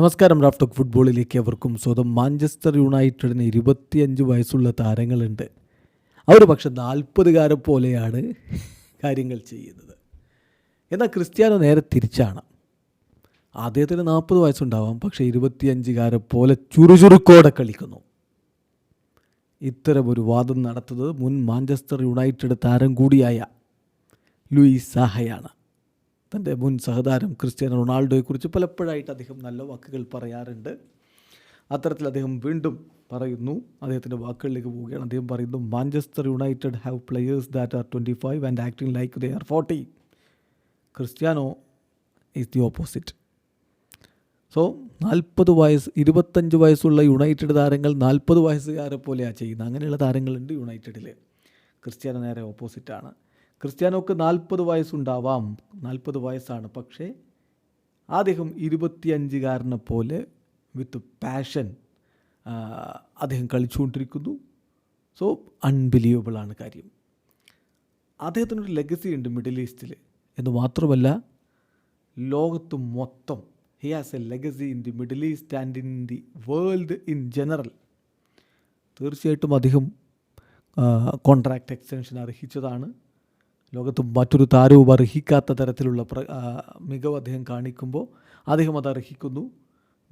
നമസ്കാരം റാഫ്റ്റോക്ക് ഫുട്ബോളിലേക്ക് അവർക്കും സ്വന്തം മാഞ്ചസ്റ്റർ യുണൈറ്റഡിന് ഇരുപത്തിയഞ്ച് വയസ്സുള്ള താരങ്ങളുണ്ട്. അവർ പക്ഷെ നാൽപ്പതുകാരെ പോലെയാണ് കാര്യങ്ങൾ ചെയ്യുന്നത്. എന്നാൽ ക്രിസ്ത്യാനോ നേരെ തിരിച്ചാണ്. അദ്ദേഹത്തിന് നാൽപ്പത് വയസ്സുണ്ടാവാം പക്ഷേ ഇരുപത്തിയഞ്ചുകാരെ പോലെ ചുറുചുറുക്കോടെ കളിക്കുന്നു. ഇത്തരം ഒരു വാദം നടത്തുന്നത് മുൻ മാഞ്ചസ്റ്റർ യുണൈറ്റഡ് താരം കൂടിയായ ലൂയിസ് സാഹയാണ്. തന്റെ മുൻ സഹതാരം ക്രിസ്ത്യാനോ റൊണാൾഡോയെക്കുറിച്ച് പലപ്പോഴായിട്ട് അദ്ദേഹം നല്ല വാക്കുകൾ പറയാറുണ്ട്. അത്തരത്തിൽ അദ്ദേഹം വീണ്ടും പറയുന്നു അദ്ദേഹത്തിന്റെ വാക്കുകളിലേക്ക് പോവുകയാണ്. അദ്ദേഹം പറയുന്നു Manchester United have players that are twenty five and acting like they are forty Cristiano is the opposite so നാൽപ്പത് വയസ്സ് ഇരുപത്തഞ്ച് വയസ്സുള്ള യുണൈറ്റഡ് താരങ്ങൾ നാൽപ്പത് വയസ്സുകാരെ പോലെയാണ് ചെയ്യുന്നത്. അങ്ങനെയുള്ള താരങ്ങളുണ്ട് യുണൈറ്റഡിൽ ക്രിസ്ത്യാനോ നേരെ ഓപ്പോസിറ്റാണ് ക്രിസ്ത്യാനോക്ക് നാൽപ്പത് വയസ്സുണ്ടാവാം. നാൽപ്പത് വയസ്സാണ്. പക്ഷേ അദ്ദേഹം ഇരുപത്തിയഞ്ചുകാരനെ പോലെ വിത്ത് പാഷൻ അദ്ദേഹം കളിച്ചുകൊണ്ടിരിക്കുന്നു. സോ അൺബിലീവബിളാണ് കാര്യം. അദ്ദേഹത്തിനൊരു ലെഗസി ഉണ്ട് മിഡിൽ ഈസ്റ്റിൽ എന്ന് മാത്രമല്ല ലോകത്ത് മൊത്തം he has a legacy in the Middle East and in the world in general തീർച്ചയായിട്ടും അദ്ദേഹം കോൺട്രാക്റ്റ് എക്സ്റ്റൻഷൻ അർഹിച്ചതാണ്. ലോകത്ത് മറ്റൊരു താരവും അർഹിക്കാത്ത തരത്തിലുള്ള പ്ര മികവ് അദ്ദേഹം കാണിക്കുമ്പോൾ അദ്ദേഹം അത് അർഹിക്കുന്നു.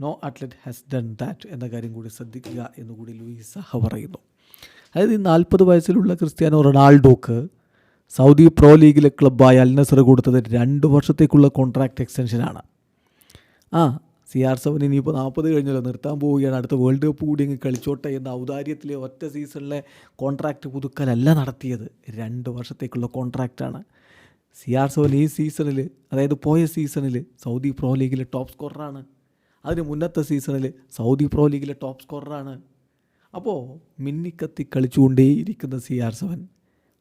No athlete has done that എന്ന കാര്യം കൂടി ശ്രദ്ധിക്കുക എന്നുകൂടി ലൂയിസ് സഹ പറയുന്നു. അതായത് ഈ നാൽപ്പത് വയസ്സിലുള്ള ക്രിസ്ത്യാനോ റൊണാൾഡോക്ക് സൗദി പ്രോ ലീഗിലെ ക്ലബ്ബായ അൽ നസർ കൊടുത്തത് രണ്ട് വർഷത്തേക്കുള്ള കോൺട്രാക്റ്റ് എക്സ്റ്റൻഷനാണ് ആ സി ആർ സെവൻ ഇനിയിപ്പോൾ നാൽപ്പത് കഴിഞ്ഞല്ലോ നിർത്താൻ പോവുകയാണ്. അടുത്ത വേൾഡ് കപ്പ് കൂടി അങ്ങ് കളിച്ചോട്ടെ എന്ന ഔദാര്യത്തിലെ ഒറ്റ സീസണിലെ കോൺട്രാക്റ്റ് പുതുക്കലല്ല നടത്തിയത്. രണ്ട് വർഷത്തേക്കുള്ള കോൺട്രാക്റ്റാണ് സി ആർ സെവൻ ഈ സീസണിൽ അതായത് പോയ സീസണിൽ സൗദി പ്രോ ലീഗിലെ ടോപ്പ് സ്കോററാണ് അതിന് മുന്നത്തെ സീസണിൽ സൗദി പ്രോ ലീഗിലെ ടോപ്പ് സ്കോററാണ് അപ്പോൾ മിന്നിക്കത്തി കളിച്ചുകൊണ്ടേയിരിക്കുന്ന സി ആർ സെവൻ.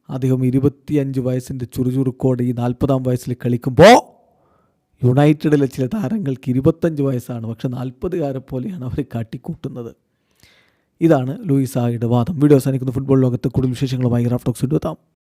അദ്ദേഹം ഇരുപത്തിയഞ്ച് വയസ്സിന്റെ ചുറുചുറുക്കോടെ ഈ നാൽപ്പതാം വയസ്സിൽ കളിക്കുമ്പോൾ യുണൈറ്റഡിലെ ചില താരങ്ങൾക്ക് ഇരുപത്തഞ്ച് വയസ്സാണ്. പക്ഷെ നാൽപ്പതുകാരെ പോലെയാണ് അവർ കാട്ടിക്കൂട്ടുന്നത്. ഇതാണ് ലൂയിസായുടെ വാദം. വീഡിയോ അവസാനിക്കുന്ന. ഫുട്ബോൾ ലോകത്ത് കൂടുതൽ വിശേഷങ്ങളുമായി റാഫ്റ്റോക്സ് എത്താം.